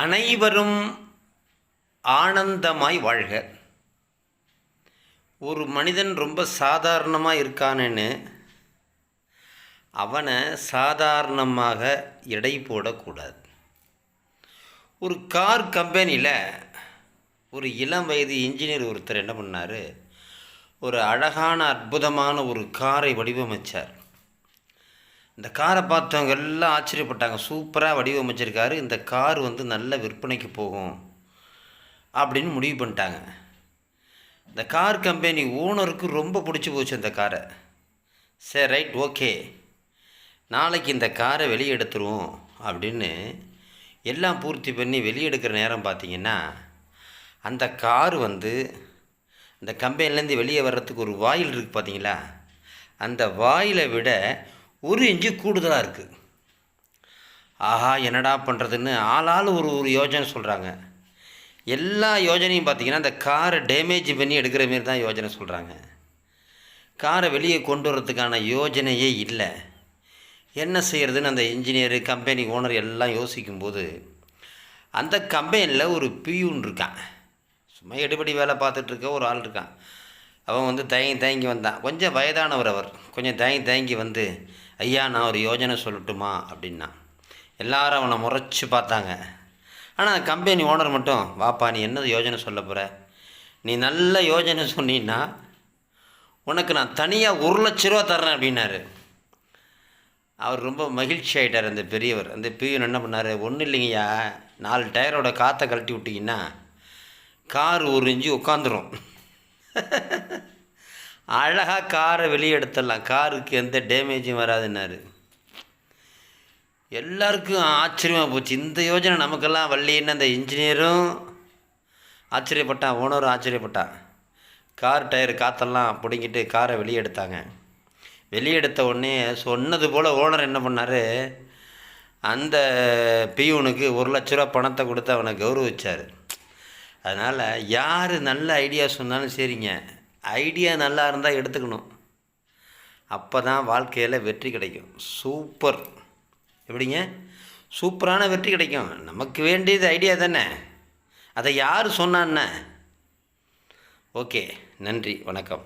அனைவரும் ஆனந்தமாய் வாழ்க. ஒரு மனிதன் ரொம்ப சாதாரணமாக இருக்கானேன்னு அவனை சாதாரணமாக எடை போடக்கூடாது. ஒரு கார் கம்பெனியில் ஒரு இளம் வயது இன்ஜினியர் ஒருத்தர் என்ன பண்ணார்? ஒரு அழகான அற்புதமான ஒரு காரை வடிவமைச்சார். இந்த காரை பார்த்தவங்க எல்லாம் ஆச்சரியப்பட்டாங்க. சூப்பராக வடிவமைச்சிருக்காரு. இந்த கார் வந்து நல்ல விற்பனைக்கு போகும் அப்படின்னு முடிவு பண்ணிட்டாங்க. இந்த கார் கம்பெனி ஓனருக்கு ரொம்ப பிடிச்சி போச்சு இந்த காரை. சரி ரைட் ஓகே. நாளைக்கு இந்த காரை வெளியே எடுத்துருவோம் அப்படின்னு எல்லாம் பூர்த்தி பண்ணி வெளியெடுக்கிற நேரம் பார்த்தீங்கன்னா அந்த கார் வந்து இந்த கம்பெனிலேருந்து வெளியே வர்றதுக்கு ஒரு வாயில் இருக்குது பார்த்தீங்களா? அந்த வாயிலை விட ஒரு இன்ச்சு கூடுதலாக இருக்குது ஆஹா என்னடா பண்ணுறதுன்னு ஆளாள் ஒரு ஒரு யோஜனை சொல்கிறாங்க எல்லா யோஜனையும் பார்த்தீங்கன்னா அந்த காரை டேமேஜ் பண்ணி எடுக்கிற மாரி தான் யோஜனை சொல்கிறாங்க காரை வெளியே கொண்டு வரதுக்கான யோஜனையே இல்லை. என்ன செய்கிறதுன்னு அந்த இன்ஜினியரு கம்பெனி ஓனர் எல்லாம் யோசிக்கும்போது அந்த கம்பெனியில் ஒரு பியூன் இருக்கான். சும்மா எடுபடி வேலை பார்த்துட்ருக்க ஒரு ஆள் இருக்கான். அவன் வந்து தயங்கி தயங்கி வந்தான். கொஞ்சம் வயதானவர் அவர். கொஞ்சம் தயங்கி தயங்கி வந்து ஐயா நான் ஒரு யோஜனை சொல்லட்டுமா? அப்படின்னா. எல்லாரும் அவனை முறைச்சி பார்த்தாங்க. ஆனால் கம்பெனி ஓனர் மட்டும் வாப்பா நீ என்ன யோஜனை சொல்ல போகிற நீ நல்ல யோஜனை சொன்னீன்னா உனக்கு நான் தனியாக ஒரு லட்ச ரூபா தர்றேன் அப்படின்னாரு. அவர் ரொம்ப மகிழ்ச்சி ஆகிட்டார் அந்த பெரியவர். அந்த பியூன் என்ன பண்ணார்? ஒன்றும் இல்லைங்கய்யா நாலு டயரோட காற்றை கழட்டி விட்டிங்கன்னா கார் ஒரு இஞ்சி உட்காந்துரும். அழகாக காரை வெளியே எடுத்துடலாம். காருக்கு எந்த டேமேஜும் வராதுன்னாரு. எல்லாருக்கும் ஆச்சரியமாக போச்சு. இந்த யோஜனை நமக்கெல்லாம் வள்ளின்னு அந்த இன்ஜினியரும் ஆச்சரியப்பட்டான் ஓனரும் ஆச்சரியப்பட்டான் கார் டயர் காற்றெல்லாம் பிடுங்கிட்டு காரை வெளியே எடுத்தாங்க. வெளியே எடுத்த உடனே சொன்னது போல் ஓனர் என்ன பண்ணார்? அந்த பியூனுக்கு ஒரு லட்ச ரூபா பணத்தை கொடுத்து அவனை கௌரவிச்சார். அதனால் யார் நல்ல ஐடியா சொன்னாலும் சரிங்க. ஐடியா நல்லா இருந்தால் எடுத்துக்கணும். அப்போ தான் வாழ்க்கையில் வெற்றி கிடைக்கும். சூப்பர் எப்படிங்க? சூப்பரான வெற்றி கிடைக்கும். நமக்கு வேண்டியது ஐடியா தானே? அதை யார் சொன்னான்னு? ஓகே நன்றி வணக்கம்.